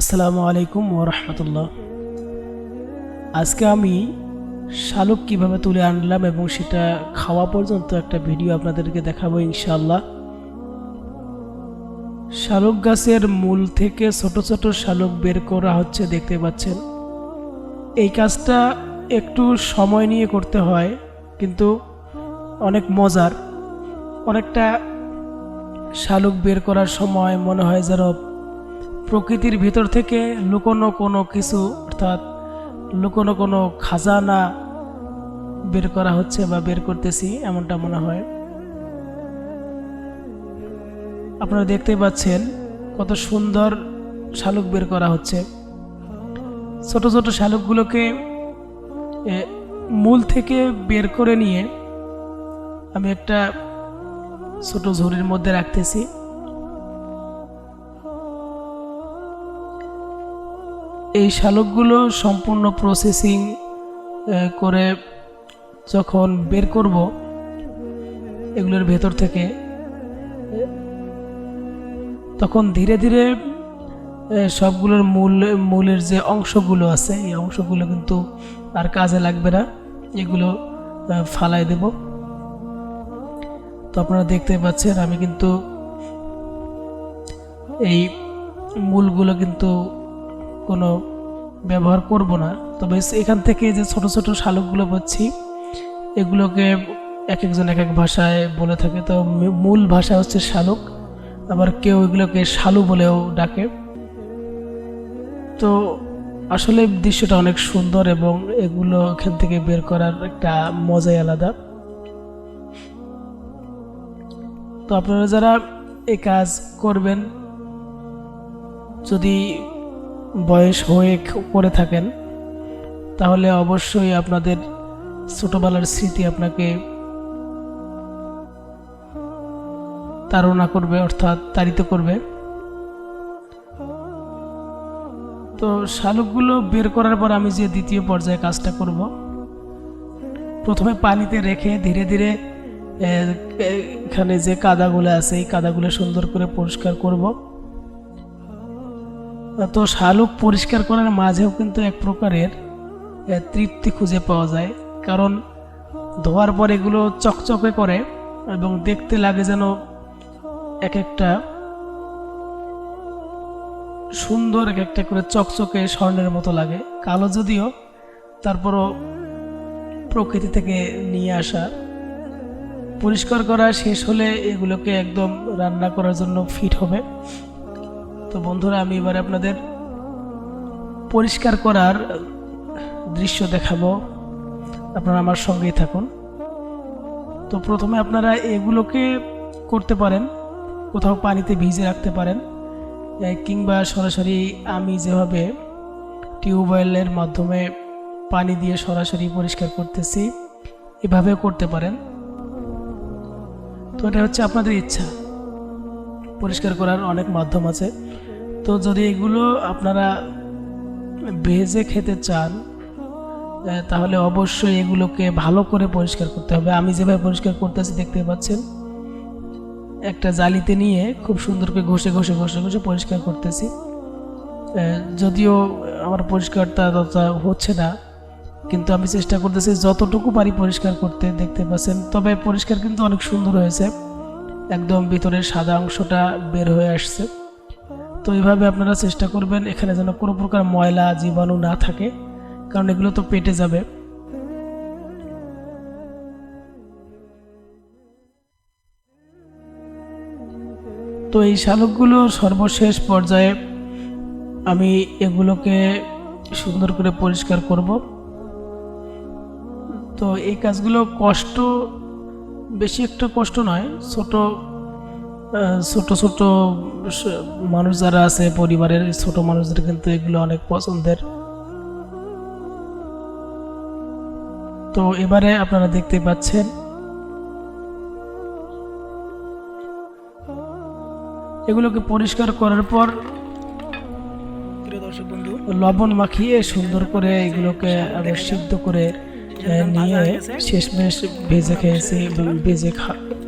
আসসালামু আলাইকুম ওরহমতুল্লাহ আজকে আমি শালুক কীভাবে তুলে আনলাম এবং সেটা খাওয়া পর্যন্ত একটা ভিডিও আপনাদেরকে দেখাবো ইনশাল্লাহ শালুক গাছের মূল থেকে ছোট ছোট শালুক বের করা হচ্ছে, দেখতে পাচ্ছেন। এই কাজটা একটু সময় নিয়ে করতে হয়, কিন্তু অনেক মজার। অনেকটা শালুক বের করার সময় মনে হয় যেন প্রকৃতির ভিতর থেকে লুকোনো কোনো কিছু, অর্থাৎ লুকোনো কোনো খাজানা বের করা হচ্ছে বা বের করতেছি, এমনটা মনে হয়। আপনারা দেখতে পাচ্ছেন কত সুন্দর শালুক বের করা হচ্ছে। ছোট ছোট শালুকগুলোকে মূল থেকে বের করে নিয়ে আমি একটা ছোট ঝুড়ির মধ্যে রাখতেছি। এই শালকগুলো সম্পূর্ণ প্রসেসিং করে যখন বের করব, এগুলোর ভেতর থেকে তখন ধীরে ধীরে সবগুলোর মূল, মূলের যে অংশগুলো আছে, এই অংশগুলো কিন্তু আর কাজে লাগবে না। এগুলো ফালাই দেব। তো আপনারা দেখতে পাচ্ছেন, আমি কিন্তু এই মূলগুলো কিন্তু কোনো ব্যবহার করব না। তবে এখান থেকে যে ছোট ছোট শালুকগুলো পাচ্ছি, এগুলোকে এক একজন এক এক ভাষায় বলে থাকে। তো মূল ভাষা হচ্ছে শালুক, আবার কেউ এগুলোকে শালু বলেও ডাকে। তো আসলে দৃশ্যটা অনেক সুন্দর এবং এগুলো এখান থেকে বের করার একটা মজাই আলাদা। তো আপনারা যারা এই কাজ করবেন, যদি বয়স হয়ে করে থাকেন, তাহলে অবশ্যই আপনাদের ছোটোবেলার স্মৃতি আপনাকে তাড়না করবে, অর্থাৎ তাড়িত করবে। তো শালুকগুলো বের করার পর আমি যে দ্বিতীয় পর্যায়ে কাজটা করব, প্রথমে পানিতে রেখে ধীরে ধীরে এখানে যে কাদাগুলো আছে, এই কাদাগুলো সুন্দর করে পরিষ্কার করব। তো শালুক পরিষ্কার করার মাঝেও কিন্তু এক প্রকারের তৃপ্তি খুঁজে পাওয়া যায়। কারণ ধোয়ার পর এগুলো চকচকে করে এবং দেখতে লাগে যেন এক একটা সুন্দর এক একটা করে চকচকে স্বর্ণের মতো লাগে। কালো যদিও, তারপরও প্রকৃতি থেকে নিয়ে আসা। পরিষ্কার করা শেষ হলে এগুলোকে একদম রান্না করার জন্য ফিট হবে। তো বন্ধুরা, আমি এবার আপনাদের পরিষ্কার করার দৃশ্য দেখাবো। আপনারা আমার সঙ্গেই থাকুন। তো প্রথমে আপনারা এগুলোকে করতে পারেন, কোথাও পানিতে ভিজে রাখতে পারেন কিংবা সরাসরি আমি যেভাবে টিউবওয়েলের মাধ্যমে পানি দিয়ে সরাসরি পরিষ্কার করতেছি, এভাবেও করতে পারেন। তো এটা হচ্ছে আপনাদের ইচ্ছা। পরিষ্কার করার অনেক মাধ্যম আছে। তো যদি এগুলো আপনারা ভেজে খেতে চান তাহলে অবশ্যই এগুলোকে ভালো করে পরিষ্কার করতে হবে। আমি যেভাবে পরিষ্কার করতেছি দেখতে পাচ্ছেন, একটা জালিতে নিয়ে খুব সুন্দর করে ঘষে ঘষে ঘষে ঘষে পরিষ্কার করতেছি। যদিও আমার পরিষ্কারটা ততটা হচ্ছে না, কিন্তু আমি চেষ্টা করতেছি যতটুকু পারি পরিষ্কার করতে, দেখতে পাচ্ছেন। তবে পরিষ্কার কিন্তু অনেক সুন্দর হয়েছে। একদম ভিতরের সাদা অংশটা বের হয়ে আসছে। তো এইভাবে আপনারা চেষ্টা করবেন, এখানে যেন কোনো প্রকার ময়লা, জীবাণু না থাকে, কারণ এগুলো তো পেটে যাবে। তো এই শালকগুলো সর্বশেষ পর্যায়ে আমি এগুলোকে সুন্দর করে পরিষ্কার করব। তো এই কাজগুলো কষ্ট বেশি একটা কষ্ট নয়। ছোট ছোট ছোট মানুষ যারা আছে পরিবারের ছোট মানুষদের কিন্তু এগুলো অনেক পছন্দের। তো এবারে আপনারা দেখতে পাচ্ছেন এগুলোকে পরিষ্কার করার পর লবণ মাখিয়ে সুন্দর করে এগুলোকে সিদ্ধ করে নিয়ে শেষমেশ ভেজে খেয়েছি ভেজে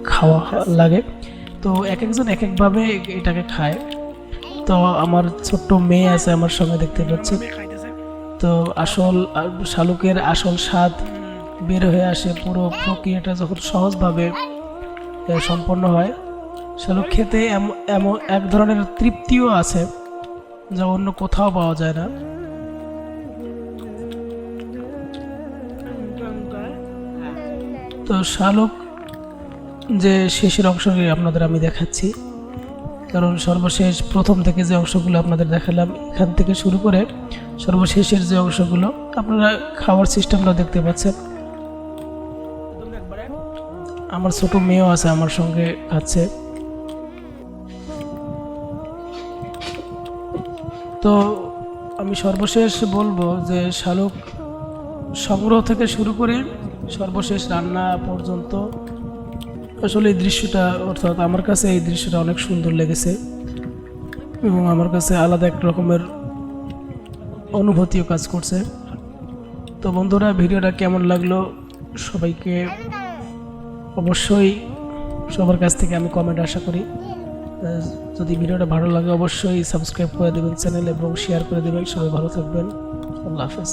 খাওয়া লাগে। তো এক একজন এক একভাবে এটাকে খায়। তো আমার ছোট্ট মেয়ে আছে, আমার সঙ্গে দেখতে পাচ্ছেন তো আসল শালুকের আসল স্বাদ বের হয়ে আসে পুরো প্রক্রিয়াটা যখন সহজভাবে সম্পন্ন হয়। শালুক খেতে এম- এমন এক ধরনের তৃপ্তিও আছে যা অন্য কোথাও পাওয়া যায় না। তো শালুক যে শেষের অংশটি আপনাদের আমি দেখাচ্ছি। কারণ সর্বশেষ প্রথম থেকে যে অংশগুলো আপনাদের দেখালাম, এখান থেকে শুরু করে সর্বশেষের যে অংশগুলো, আপনারা খাওয়ার সিস্টেমটা দেখতে পাচ্ছেন। আমার ছোট মেয়েও আছে, আমার সঙ্গে খাচ্ছে তো আমি সর্বশেষ বলব যে শালুক সংগ্রহ থেকে শুরু করে সর্বশেষ রান্না পর্যন্ত আসলে এই দৃশ্যটা, অর্থাৎ আমার কাছে এই দৃশ্যটা অনেক সুন্দর লেগেছে এবং আমার কাছে আলাদা এক রকমের অনুভূতিও কাজ করছে। তো বন্ধুরা, ভিডিওটা কেমন লাগল সবাইকে অবশ্যই সবার কাছ থেকে আমি কমেন্ট আশা করি। যদি ভিডিওটা ভালো লাগে অবশ্যই সাবস্ক্রাইব করে দেবেন চ্যানেল এবং শেয়ার করে দেবেন। সবাই ভালো থাকবেন। আল্লাহ হাফেজ।